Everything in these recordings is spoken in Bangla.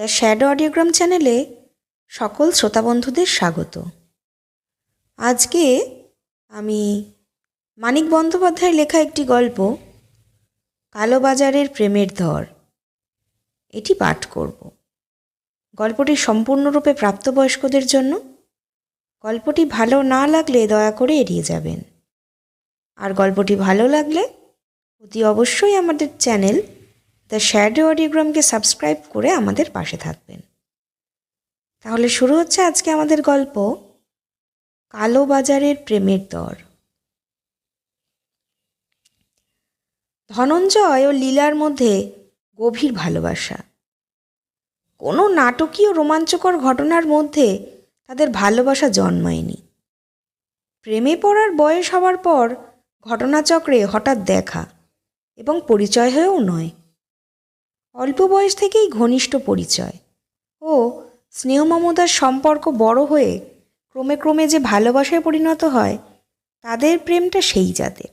দ্য শ্যাডো অডিওগ্রাম চ্যানেলে সকল শ্রোতা বন্ধুদের স্বাগত। আজকে আমি মানিক বন্দ্যোপাধ্যায়ের লেখা একটি গল্প, কালোবাজারের প্রেমের ধর, এটি পাঠ করব। গল্পটি সম্পূর্ণরূপে প্রাপ্তবয়স্কদের জন্য। গল্পটি ভালো না লাগলে দয়া করে এড়িয়ে যাবেন। আর গল্পটি ভালো লাগলে অতি অবশ্যই আমাদের চ্যানেল দ্য শ্যাডো অডিওগ্রামকে সাবস্ক্রাইব করে আমাদের পাশে থাকবেন। তাহলে শুরু হচ্ছে আজকে আমাদের গল্প, কালো বাজারের প্রেমের দর। ধনঞ্জয় ও লীলার মধ্যে গভীর ভালোবাসা। কোনো নাটকীয় রোমাঞ্চকর ঘটনার মধ্যে তাদের ভালোবাসা জন্মায়নি। প্রেমে পড়ার বয়স হওয়ার পর ঘটনাচক্রে হঠাৎ দেখা এবং পরিচয় হয়েও নয়। অল্প বয়স থেকেই ঘনিষ্ঠ পরিচয়। ও স্নেহ মমতার সম্পর্ক বড় হয়ে ক্রমে ক্রমে যে ভালোবাসায় পরিণত হয়, তাদের প্রেমটা সেই জাতের।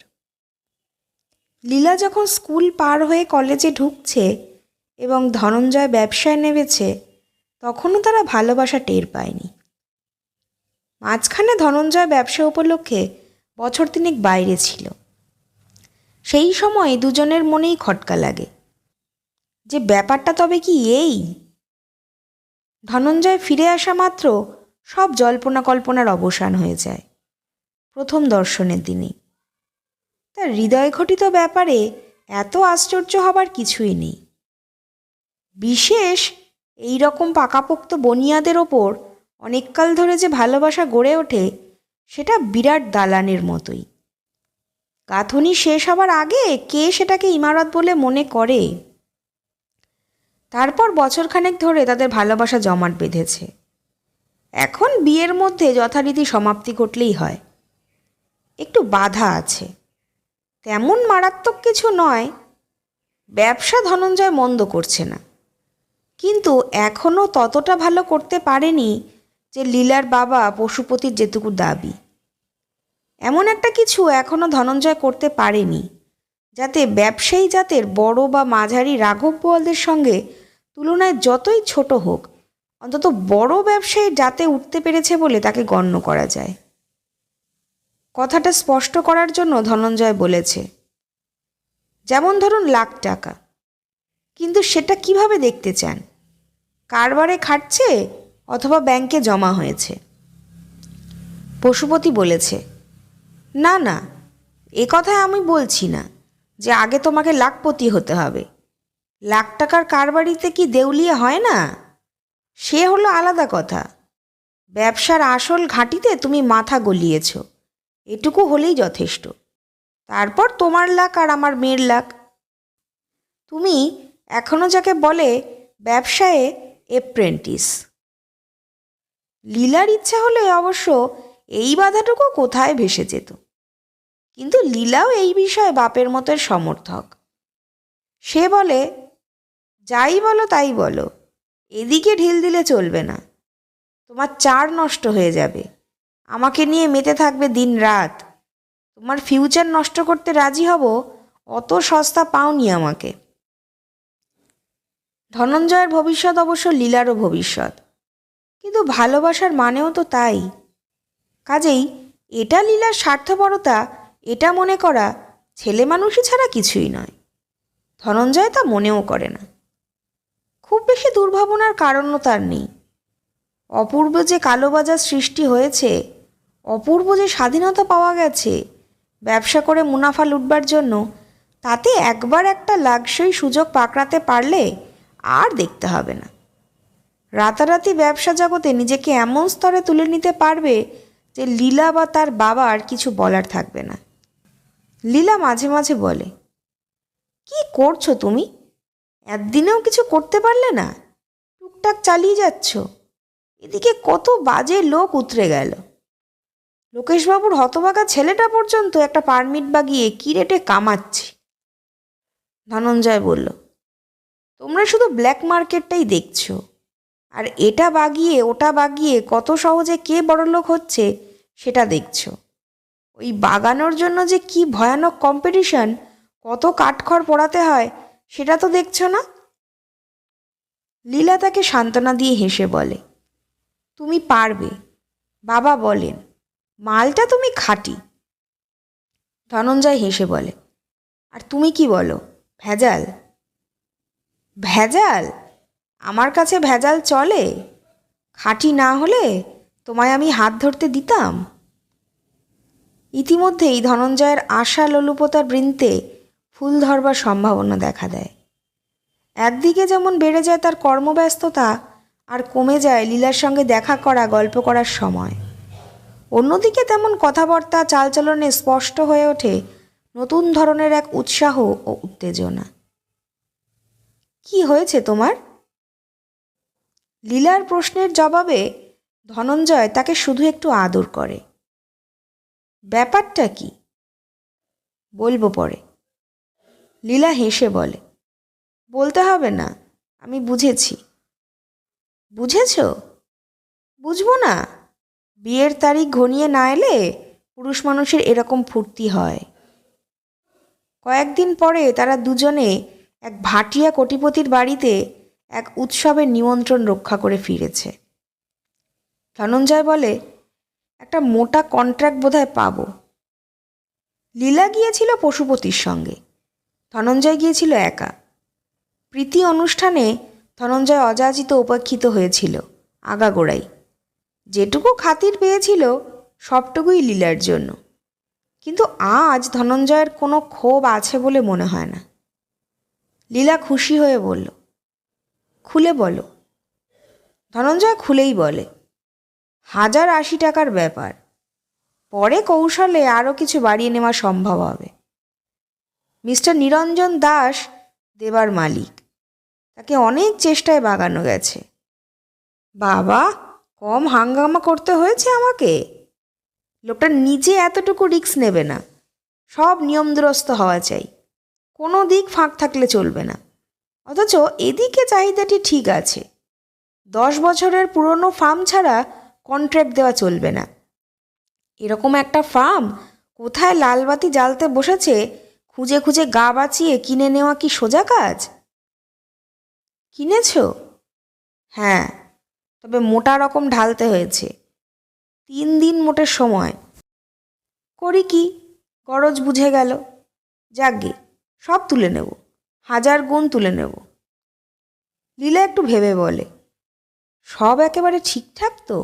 লীলা যখন স্কুল পার হয়ে কলেজে ঢুকছে এবং ধনঞ্জয় ব্যবসায় নেমেছে, তখনও তারা ভালোবাসা টের পায়নি। মাঝখানে ধনঞ্জয় ব্যবসা উপলক্ষে বছর তিনেক বাইরে ছিল। সেই সময় দুজনের মনেই খটকা লাগে। যে ব্যাপারটা তবে কি এই? ধনঞ্জয় ফিরে আসা মাত্র সব জল্পনা কল্পনার অবসান হয়ে যায়। প্রথম দর্শনের দিনেই তার হৃদয় ঘটিত ব্যাপারে এত আশ্চর্য হবার কিছুই নেই। বিশেষ এই রকম পাকাপোক্ত বনিয়াদের ওপর অনেককাল ধরে যে ভালোবাসা গড়ে ওঠে, সেটা বিরাট দালানের মতোই। গাঁথনি শেষ হবার আগে কে সেটাকে ইমারত বলে মনে করে? তারপর বছরখানেক ধরে তাদের ভালোবাসা জমাট বেঁধেছে। এখন বিয়ের মধ্যে যথারীতি সমাপ্তি ঘটলেই হয়। একটু বাধা আছে। তেমন মারাত্মক কিছু নয়, ব্যবসা ধনঞ্জয় মন্দ করছে না। কিন্তু এখনও ততটা ভালো করতে পারেনি যে লীলার বাবা পশুপতির যেটুকু দাবি। এমন একটা কিছু এখনও ধনঞ্জয় করতে পারেনি। যাতে ব্যবসায়ী জাতের বড় বা মাঝারি রাঘব বোয়ালদের সঙ্গে তুলনায় যতই ছোট হোক, অন্তত বড় ব্যবসায়ী জাতে উঠতে পেরেছে বলে তাকে গণ্য করা যায়। কথাটা স্পষ্ট করার জন্য ধনঞ্জয় বলেছে, যেমন ধরুন লাখ টাকা, কিন্তু সেটা কীভাবে দেখতে চান? কারবারে খাটছে অথবা ব্যাংকে জমা হয়েছে? পশুপতি বলেছে, না না, এ কথায় আমি বলছি না। যে আগে তোমাকে লাখপতি হতে হবে। লাখ টাকার কারবারিতে কি দেউলিয়া হয় না? সে হলো আলাদা কথা। ব্যবসার আসল ঘাঁটিতে তুমি মাথা গলিয়েছ। এটুকু হলেই যথেষ্ট। তারপর তোমার লাখ আর আমার মেয়ের লাখ। তুমি এখনও যাকে বলে ব্যবসায়ে এপ্রেন্টিস লীলার ইচ্ছা হলে অবশ্য এই বাধাটুকু কোথায় ভেসে যেত? কিন্তু লীলাও এই বিষয়ে বাপের মতের সমর্থক। সে বলে, যাই বলো তাই বলো, এদিকে ঢিল দিলে চলবে না। তোমার চার নষ্ট হয়ে যাবে। আমাকে নিয়ে মেতে থাকবে দিন রাত তোমার ফিউচার নষ্ট করতে রাজি হব, অত সস্তা পাওনি আমাকে। ধনঞ্জয়ের ভবিষ্যৎ অবশ্য লীলারও ভবিষ্যৎ। কিন্তু ভালোবাসার মানেও তো তাই। কাজেই এটা লীলার স্বার্থপরতা এটা মনে করা ছেলে মানুষই ছাড়া কিছুই নয়। ধনঞ্জয় তা মনেও করে না। খুব বেশি দুর্ভাবনার কারণও তার নেই। অপূর্ব যে কালোবাজার সৃষ্টি হয়েছে, অপূর্ব যে স্বাধীনতা পাওয়া গেছে, ব্যবসা করে মুনাফা লুটবার জন্য, তাতে একবার একটা লাগসই সুযোগ পাকড়াতে পারলে আর দেখতে হবে না। রাতারাতি ব্যবসা জগতে নিজেকে এমন স্তরে তুলে নিতে পারবে যে লীলা বা তার বাবার কিছু বলার থাকবে না। লীলা মাঝে মাঝে বলে, কি করছ তুমি? একদিনেও কিছু করতে পারলে না? টুকটাক চালিয়ে যাচ্ছ। এদিকে কত বাজে লোক উতরে গেল। লোকেশবাবুর হতবাগা ছেলেটা পর্যন্ত একটা পারমিট বাগিয়ে কি রেটে কামাচ্ছে? ধনঞ্জয় বলল, তোমরা শুধু ব্ল্যাক মার্কেটটাই দেখছ। আর এটা বাগিয়ে, ওটা বাগিয়ে কত সহজে কে বড়লোক হচ্ছে সেটা দেখছ। ওই বাগানোর জন্য যে কি ভয়ানক কম্পিটিশন কত কাঠখড় পোড়াতে হয়, সেটা তো দেখছ না? লীলা তাকে সান্ত্বনা দিয়ে হেসে বলে, তুমি পারবে। বাবা বলেন, মালটা তুমি খাঁটি। ধনঞ্জয় হেসে বলে, আর তুমি কি বলো, ভেজাল? ভেজাল? আমার কাছে ভেজাল চলে? খাঁটি না হলে তোমায় আমি হাত ধরতে দিতাম? ইতিমধ্যেই ধনঞ্জয়ের আশা লোলুপতার বৃন্তে ফুল ধরবার সম্ভাবনা দেখা দেয়। একদিকে যেমন বেড়ে যায় তার কর্মব্যস্ততা, আর কমে যায় লীলার সঙ্গে দেখা করা, গল্প করার সময়। অন্যদিকে তেমন কথাবার্তা, চালচলনে স্পষ্ট হয়ে ওঠে নতুন ধরনের এক উৎসাহ ও উত্তেজনা। কি হয়েছে তোমার? লীলার প্রশ্নের জবাবে ধনঞ্জয় তাকে শুধু একটু আদর করে। ব্যাপারটা কি? বলব পরে। লীলা হেসে বলে, বলতে হবে না, আমি বুঝেছি। বুঝেছ? বুঝব না। বিয়ের তারিখ ঘনিয়ে না এলে পুরুষ মানুষের এরকম ফুর্তি হয়। কয়েকদিন পরে তারা দুজনে এক ভাটিয়া কোটিপতির বাড়িতে এক উৎসবের নিমন্ত্রণ রক্ষা করে ফিরেছে। ধনঞ্জয় বলে একটা মোটা কন্ট্রাক্ট বোধহয় পাবো। লীলা গিয়েছিল পশুপতির সঙ্গে। ধনঞ্জয় গিয়েছিল একা। প্রীতি অনুষ্ঠানে ধনঞ্জয় অযাচিত উপেক্ষিত হয়েছিল, আগাগোড়াই। যেটুকু খাতির পেয়েছিল, সবটুকুই লীলার জন্য। কিন্তু আজ ধনঞ্জয়ের কোনো ক্ষোভ আছে বলে মনে হয় না। লীলা খুশি হয়ে বলল, খুলে বলো। ধনঞ্জয় খুলেই বলে হাজার আশি টাকার ব্যাপার। পরে কৌশলে আরও কিছু বাড়িয়ে নেওয়া সম্ভব হবে। মিস্টার নিরঞ্জন দাস, দেবার মালিক। তাকে অনেক চেষ্টায় বাগানো গেছে। বাবা, কম হাঙ্গামা করতে হয়েছে আমাকে? লোকটা নিজে এতটুকু রিস্ক নেবে না। সব নিয়মদুরস্ত হওয়া চাই। কোনো দিক ফাঁক থাকলে চলবে না। অথচ এদিকে চাহিদাটি ঠিক আছে। দশ বছরের পুরনো ফার্ম ছাড়া কন্ট্রাক্ট দেওয়া চলবে না। এরকম একটা ফার্ম কোথায় লালবাতি জ্বালতে বসেছে, খুঁজে খুঁজে গা বাঁচিয়ে কিনে নেওয়া কি সোজা কাজ? কিনেছ? হ্যাঁ তবে মোটা রকম ঢালতে হয়েছে। তিন দিন মোটের সময়। করি কি? গরজ বুঝে গেল। যাকগে, সব তুলে নেব। হাজার গুণ তুলে নেব। লীলা একটু ভেবে বলে, সব একেবারে ঠিকঠাক তো?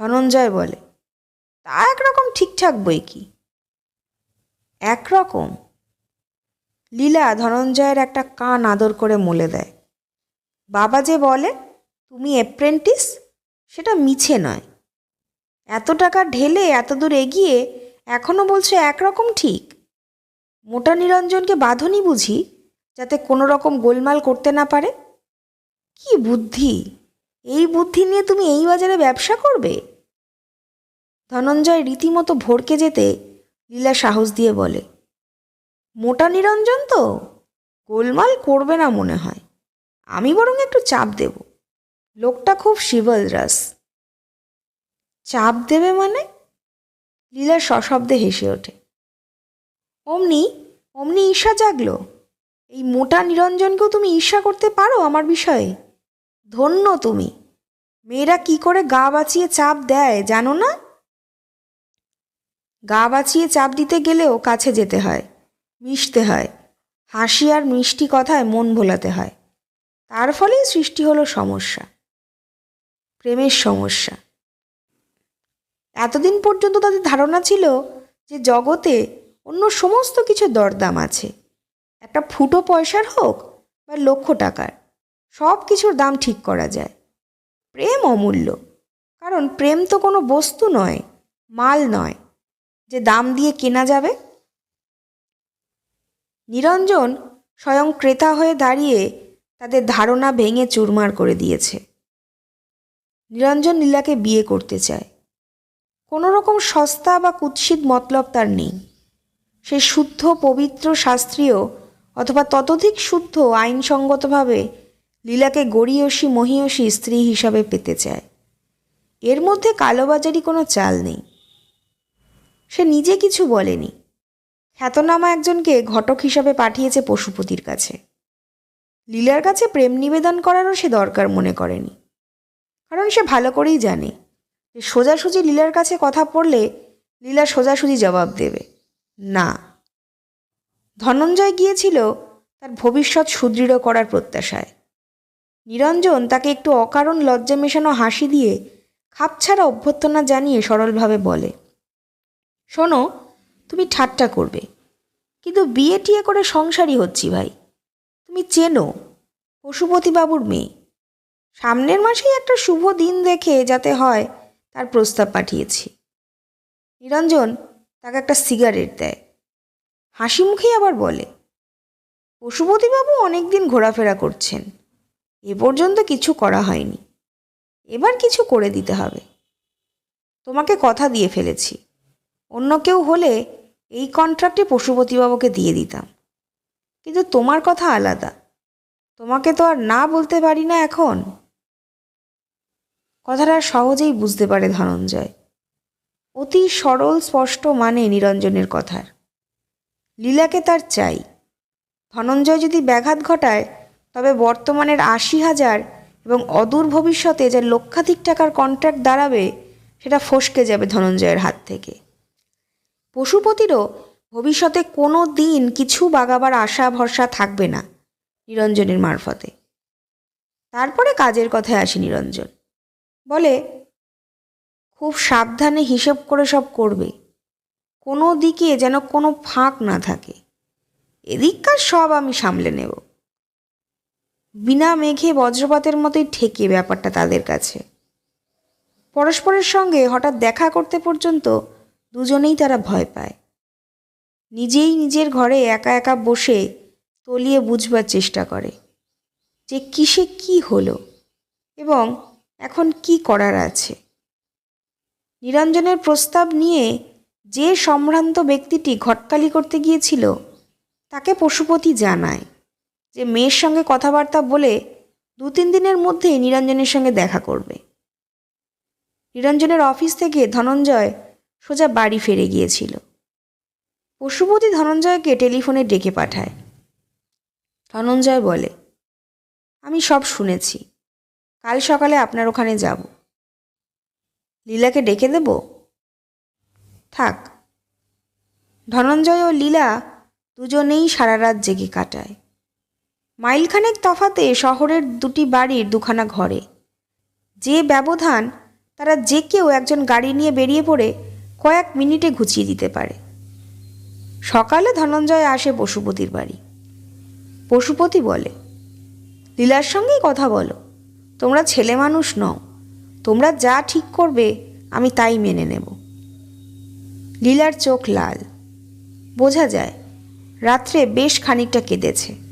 ধনঞ্জয় বলে, তা একরকম ঠিকঠাক বই কি? একরকম? লীলা ধনঞ্জয়ের একটা কান আদর করে মলে দেয়। বাবা যে বলে, তুমি অ্যাপ্রেন্টিস সেটা মিছে নয়। এত টাকা ঢেলে এত দূর এগিয়ে এখনও বলছো একরকম ঠিক? মোটা নিরঞ্জনকে বাঁধনি বুঝি, যাতে কোনো রকম গোলমাল করতে না পারে? কি বুদ্ধি? এই বুদ্ধি নিয়ে তুমি এই বাজারে ব্যবসা করবে? ধনঞ্জয় রীতিমতো ভড়কে যেতে লীলা সাহস দিয়ে বলে, মোটা নিরঞ্জন তো? গোলমাল করবে না মনে হয়। আমি বরং একটু চাপ দেব। লোকটা খুব শিবলরাস। চাপ দেবে মানে? লীলা সশব্দে হেসে ওঠে, অমনি অমনি ঈর্ষা জাগলো। এই মোটা নিরঞ্জনকেও তুমি ঈর্ষা করতে পারো আমার বিষয়ে? ধন্য তুমি। মেয়েরা কি করে গা বাঁচিয়ে চাপ দেয়, জানো না? গা বাঁচিয়ে চাপ দিতে গেলেও কাছে যেতে হয়, মিশতে হয়, হাসি আর মিষ্টি কথায় মন ভোলাতে হয়। তার ফলেই সৃষ্টি হলো সমস্যা, প্রেমের সমস্যা। এতদিন পর্যন্ত তাদের ধারণা ছিল যে জগতে অন্য সমস্ত কিছু দরদাম আছে। একটা ফুটো পয়সার হোক বা লক্ষ টাকার, সব কিছুর দাম ঠিক করা যায়। প্রেম অমূল্য। কারণ প্রেম তো কোনো বস্তু নয়, মাল নয়। যে দাম দিয়ে কেনা যাবে? নিরঞ্জন স্বয়ং ক্রেতা হয়ে দাঁড়িয়ে তাদের ধারণা ভেঙে চুরমার করে দিয়েছে। নিরঞ্জন লীলাকে বিয়ে করতে চায়। কোনো রকম সস্তা বা কুৎসিত মতলব তার নেই। সে শুদ্ধ, পবিত্র, শাস্ত্রীয় অথবা ততোধিক শুদ্ধ, আইনসঙ্গতভাবে লীলাকে গড়িয়সী, মহিয়সী স্ত্রী হিসাবে পেতে চায়। এর মধ্যে কালোবাজারি কোনো চাল নেই। সে নিজে কিছু বলেনি। খ্যাতনামা একজনকে ঘটক হিসাবে পাঠিয়েছে পশুপতির কাছে। লীলার কাছে প্রেম নিবেদন করারও সে দরকার মনে করেনি। কারণ সে ভালো করেই জানে, যে সোজাসুজি লীলার কাছে কথা পড়লে লীলা সোজাসুজি জবাব দেবে, না। ধনঞ্জয় গিয়েছিল তার ভবিষ্যৎ সুদৃঢ় করার প্রত্যাশায়। নিরঞ্জন তাকে একটু অকারণ লজ্জা মেশানো হাসি দিয়ে খাপছাড়া অভ্যর্থনা জানিয়ে সরলভাবে বলে, শোনো, তুমি ঠাট্টা করবে, কিন্তু বিয়ে টিয়ে করে সংসারই হচ্ছি ভাই। তুমি চেনো, পশুপতিবাবুর মেয়ে। সামনের মাসেই একটা শুভ দিন দেখে যাতে হয় তার প্রস্তাব পাঠিয়েছি। নিরঞ্জন তাকে একটা সিগারেট দেয় হাসি মুখেই আবার বলে, পশুপতিবাবু অনেক দিন ঘোরাফেরা করছেন এ পর্যন্ত কিছু করা হয়নি। এবার কিছু করে দিতে হবে। তোমাকে কথা দিয়ে ফেলেছি। অন্য কেউ হলে এই কন্ট্রাক্টে পশুপতিবাবুকে দিয়ে দিতাম। কিন্তু তোমার কথা আলাদা। তোমাকে তো আর না বলতে পারি না এখন। কথাটা সহজেই বুঝতে পারে ধনঞ্জয়। অতি সরল, স্পষ্ট মানে নিরঞ্জনের কথার। লীলাকে তার চাই। ধনঞ্জয় যদি ব্যাঘাত ঘটায় তবে বর্তমানের আশি হাজার এবং অদূর ভবিষ্যতে যে লক্ষাধিক টাকার কন্ট্রাক্ট দাঁড়াবে, সেটা ফসকে যাবে ধনঞ্জয়ের হাত থেকে। পশুপতিরও ভবিষ্যতে কোনো দিন কিছু বাগাবার আশা ভরসা থাকবে না নিরঞ্জনের মারফতে। তারপরে কাজের কথায় আসি নিরঞ্জন। বলে, খুব সাবধানে হিসেব করে সব করবে। কোনো দিকে যেন কোনো ফাঁক না থাকে। এদিককার সব আমি সামলে নেব। বিনা মেঘে বজ্রপাতের মতোই ঠেকে ব্যাপারটা তাদের কাছে। পরস্পরের সঙ্গে হঠাৎ দেখা করতে পর্যন্ত দুজনেই তারা ভয় পায়। নিজেই নিজের ঘরে একা একা বসে তলিয়ে বুঝবার চেষ্টা করে যে কিসে কি হলো এবং এখন কি করার আছে। নিরঞ্জনের প্রস্তাব নিয়ে যে সম্ভ্রান্ত ব্যক্তিটি ঘটকালি করতে গিয়েছিল, তাকে পশুপতি জানায়। যে মেয়ের সঙ্গে কথাবার্তা বলে দু তিন দিনের মধ্যেই নিরঞ্জনের সঙ্গে দেখা করবে। নিরঞ্জনের অফিস থেকে ধনঞ্জয় সোজা বাড়ি ফিরে গিয়েছিল। পশুপতি ধনঞ্জয়কে টেলিফোনে ডেকে পাঠায়। ধনঞ্জয় বলে, আমি সব শুনেছি। কাল সকালে আপনার ওখানে যাব। লীলাকে ডেকে দেব? থাক। ধনঞ্জয় ও লীলা দুজনেই সারা রাত জেগে কাটায়। মাইলখানেক তফাতে শহরের দুটি বাড়ির দুখানা ঘরে। যে ব্যবধান তারা যে কেউ একজন গাড়ি নিয়ে বেরিয়ে পড়ে কয়েক মিনিটে ঘুচিয়ে দিতে পারে। সকালে ধনঞ্জয় আসে পশুপতির বাড়ি। পশুপতি বলে, লীলার সঙ্গেই কথা বলো। তোমরা ছেলে মানুষ নও। তোমরা যা ঠিক করবে আমি তাই মেনে নেব। লীলার চোখ লাল। বোঝা যায়, রাত্রে বেশ খানিকটা কেঁদেছে।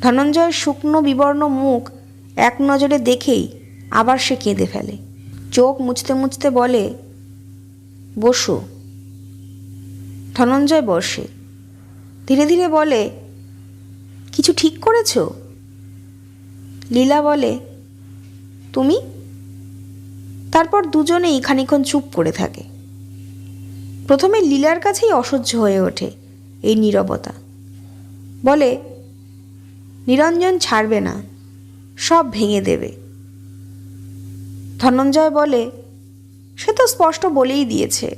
ধনঞ্জয়ের শুকনো বিবর্ণ মুখ এক নজরে দেখেই আবার সে কেঁদে ফেলে। চোখ মুছতে মুছতে বলে, বসো। ধনঞ্জয় বসে। ধীরে ধীরে বলে, কিছু ঠিক করেছ? লীলা বলে, তুমি? তারপর দুজনেই খানিক্ষণ চুপ করে থাকে। প্রথমে লীলার কাছেই অসহ্য হয়ে ওঠে এই নীরবতা। বলে নিরঞ্জন ছাড়বে না, সব ভেঙে দেবে। ধনঞ্জয় বলে, সে তো স্পষ্ট বলেই দিয়েছে।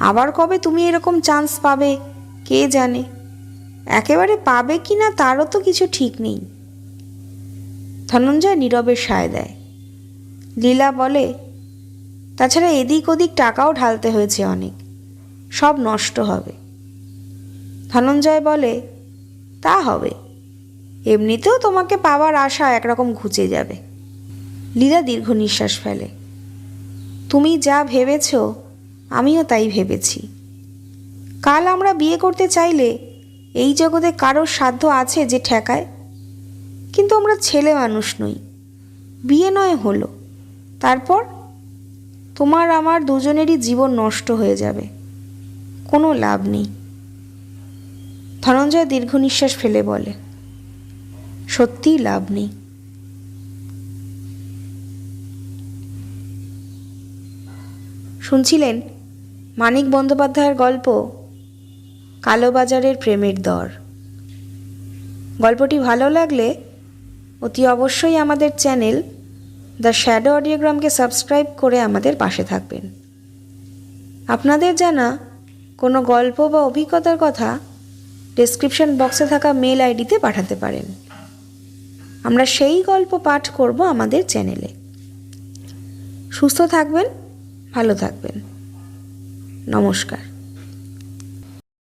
আবার কবে তুমি এরকম চান্স পাবে, কে জানে? একেবারে পাবে কি না তারও তো কিছু ঠিক নেই। ধনঞ্জয় নীরবে সায় দেয়। লীলা বলে, তাছাড়া এদিক ওদিক টাকাও ঢালতে হয়েছে অনেক, সব নষ্ট হবে। ধনঞ্জয় বলে তা হবে। এমনিতেও তোমাকে পাওয়ার আশা একরকম ঘুচে যাবে। লীলা দীর্ঘ নিঃশ্বাস ফেলে। তুমি যা ভেবেছ, আমিও তাই ভেবেছি। কাল আমরা বিয়ে করতে চাইলে এই জগতে কারোর সাধ্য আছে যে ঠেকায়? কিন্তু আমরা ছেলে মানুষ নই। বিয়ে নয় হলো। তারপর? তোমার আমার দুজনেরই জীবন নষ্ট হয়ে যাবে। কোনো লাভ নেই। ধনঞ্জয় দীর্ঘ নিঃশ্বাস ফেলে বলে, সত্যিই লাভ নেই। শুনছিলেন মানিক বন্দ্যোপাধ্যায়ের গল্প কালোবাজারের প্রেমের দর। গল্পটি ভালো লাগলে অতি অবশ্যই আমাদের চ্যানেল দ্য শ্যাডো অডিওগ্রামকে সাবস্ক্রাইব করে আমাদের পাশে থাকবেন। আপনাদের জানা কোনো গল্প বা অভিজ্ঞতার কথা ডেসক্রিপশন বক্সে থাকা মেল আইডিতে পাঠাতে পারেন। আমরা সেই গল্প পাঠ করব আমাদের চ্যানেলে। সুস্থ থাকবেন, ভালো থাকবেন। নমস্কার।